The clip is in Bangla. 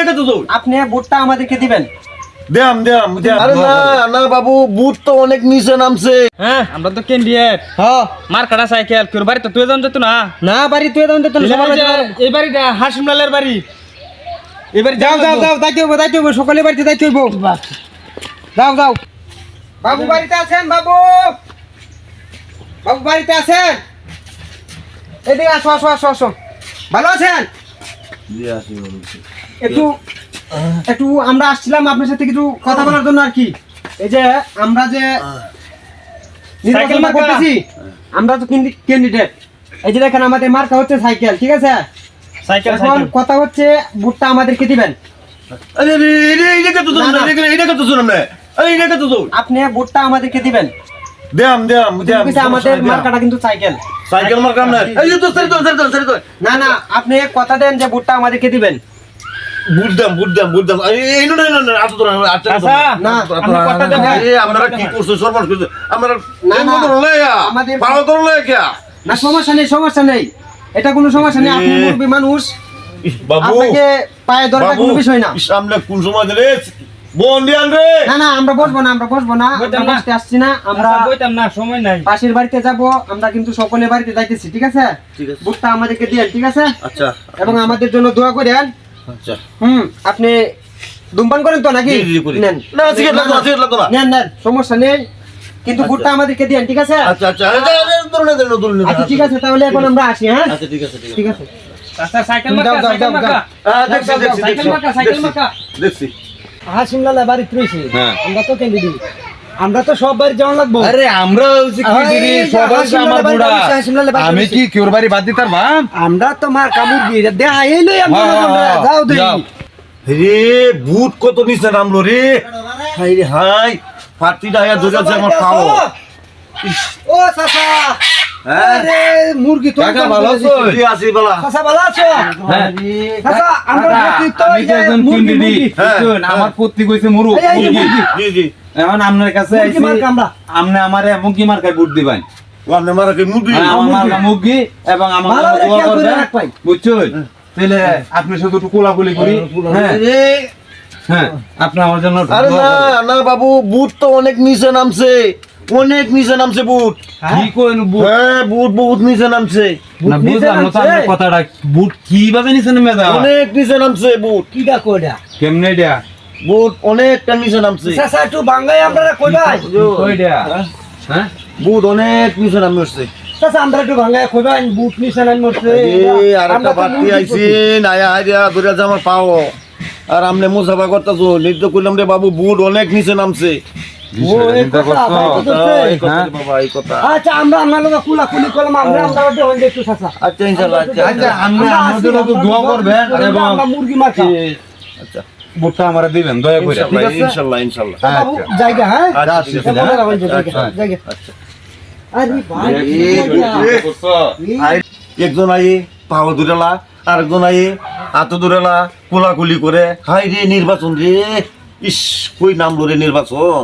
এইটা কত দূর আপনি ভোটটা আমাদেরকে দিবেন। দেম দেম দেম আরে না না বাবু বুট তো অনেক নিচে নামছে। হ্যাঁ আমরা তো ক্যান্ডিডেট হ্যাঁ। মার কাটা সাইকেল তোর বাড়ি তো তুই যান যেত না? না বাড়ি তুই দাম দিতেন সবার এই বাড়িটা হাসিম বাড়ি। এবারে যাও যাও যাও দাইতে হইব দাইতে হইব সকালে বাড়িতে দাইতে হইব। যাও যাও। বাবু বাড়িতে আছেন বাবু? বাবু বাড়িতে আছেন? এদিকে আসো আসো আসো আসো। ভালো আছেন? একটু একটু আমরা আসছিলাম আপনার সাথে কিছু কথা বলার জন্য আর কি। এই যে আমরা যে নির্বাচন করতেছি আমরা তো ক্যান্ডিডেট এই যে দেখেন আমাদের মার্কা হচ্ছে সাইকেল ঠিক আছে? সাইকেল এখন কথা হচ্ছে ভোটটা আমাদেরকে দিবেন। আপনি ভোটটা আমাদেরকে দিবেন। দেম দেম দেম আমাদের মার্কাটা কিন্তু সাইকেল। সাইকেল মার না এই তো সারি তো সারি তো সারি তো না না আপনি কথা দেন যে ভোটটা আমাদেরকে দিবেন। দাম বুট দাম এই নো না না আতো আচ্ছা আচ্ছা, না। এই আমরা কি করছ? সর্বনাশ করছ। আমরা না, এই না, মত আমাদের- ভালো তো লয়া কে না সমস্যা নেই সমস্যা নেই। এটা কোনো সমস্যা নেই আপনি। মুরব্বী মানুষ। বাবু আপনাকে পায়ে দরকার কোনো বিষয় না। সামনে কোন সময় দিলে রে? না না আমরা বসবো না আমরা বসবো না আমরা বসতে আসছি না আমরা আমরা না সময় নাই। পাশের বাড়িতে যাব আমরা কিন্তু সকলে বাড়িতে যাইতেছি ঠিক আছে? ঠিক আছে। ভোটটা আমাদেরকে দিয়েন ঠিক আছে? আচ্ছা। এবং আমাদের জন্য দোয়া করেন আচ্ছা। হুম আপনি ধূমপান করেন তো নাকি। নেন। না সিগারেট লাগতো না সিগারেট লাগতো না। নেন নেন সমস্যা নেই। কিন্তু ভোটটা আমাদেরকে দিয়েন ঠিক আছে? আচ্ছা আচ্ছা আচ্ছা আচ্ছা ঠিক আছে তাহলে এখন আমরা আসি হ্যাঁ? আচ্ছা ঠিক আছে ঠিক ঠিক আছে। আচ্ছা হ্যাঁ। আমরা তো ক্যান্ডিডেট আমরা তো সব বাড়ি যাওয়া লাগবো। আরে আমরা সবাই আমার বাড়ি। আমি। কি কেউর বাড়ি বাদ দিতার ভাম আমরা তো মার কামড় দিয়ে দেখা আমরা হ্যাঁ, হ্যাঁ, যাও দেই। রে বুট কত নিচে নামলো রে। হাই রে। হাই পার্টিটা আয়া ধরে আছে আমার পাও ও চাচা। হ্যাঁ মুরগি তো ভালো আছো? কি আছি বলা চাচা ভালো আছো হ্যাঁ। আমরা তো মুরগি, মুরগি। হ্যাঁ? হ্যাঁ। আমার পত্নী কইছে মুরু এই, এই যে মুরগি। মুরগি। জি জি এখন আপনার কাছে আইছি আপনি আমারে মুরগি মার্কায় বুট দিবেন আপনি মারা মুরগি আমার মার্কা মুরগি এবং আমার ভালো করে দোয়া খেয়াল করে করবেন। রাখবাই। বুঝছেন তাহলে আপনি শুধু একটু কোলাকুলি করি হ্যাঁ হ্যাঁ আপনি আমার জন্য আরে না না বাবু বুট তো অনেক নিচে নামছে অনেক নিচে নামছে বুট। কি করেন বুট? হ্যাঁ বুট বহুত নিচে নামছে। না বুঝলাম না তো নামছে? আপনার কথাটা বুট কীভাবে নিচে নেমে যাওয়া অনেক নিচে নামছে বুট। কিডা কইডা? কেমনে এটা? বুট অনেকটা নিচে নামছে। চাচা একটু বাঙ্গাই আমরা কইবাই কইটা হ্যাঁ? বুট অনেক নিচে নামছে। চাচা আমরা একটু বাঙ্গাই কইবাই বুট নিছে নাই মরছে এই আর আমরা একটা তো পার্টি মুরগি আইছি করছি। নায়া হাইরা ধরে পাও। আর আমনে মুসাফা করতেছো নিত্য কইলাম রে বাবু বুট অনেক নিচে নামছে। হ্যাঁ। আচ্ছা আমরা আপনার লোক কুলা কুলি করলাম আমরা আমরা হইলে একটু চাচা। আচ্ছা ইনশাআল্লাহ আচ্ছা আচ্ছা, আচ্ছা। আমরা আমাদের দোয়া করবেন এবং আমরা মুরগি আচ্ছা। আমারে দিবেন দয়া করে। আছে? ইনশাআল্লাহ ইনশাআল্লাহ জায়গা হ্যাঁ? আচ্ছা আচ্ছা, জায়গা, আচ্ছা। আচ্ছা। আরে ভাই আই একজন আইয়ে পাও দূরেলা আরেকজন আইয়ে হাত দূরেলা কোলাকুলি করে। হাই রে নির্বাচন রে। ইস কই নামলো রে নির্বাচন?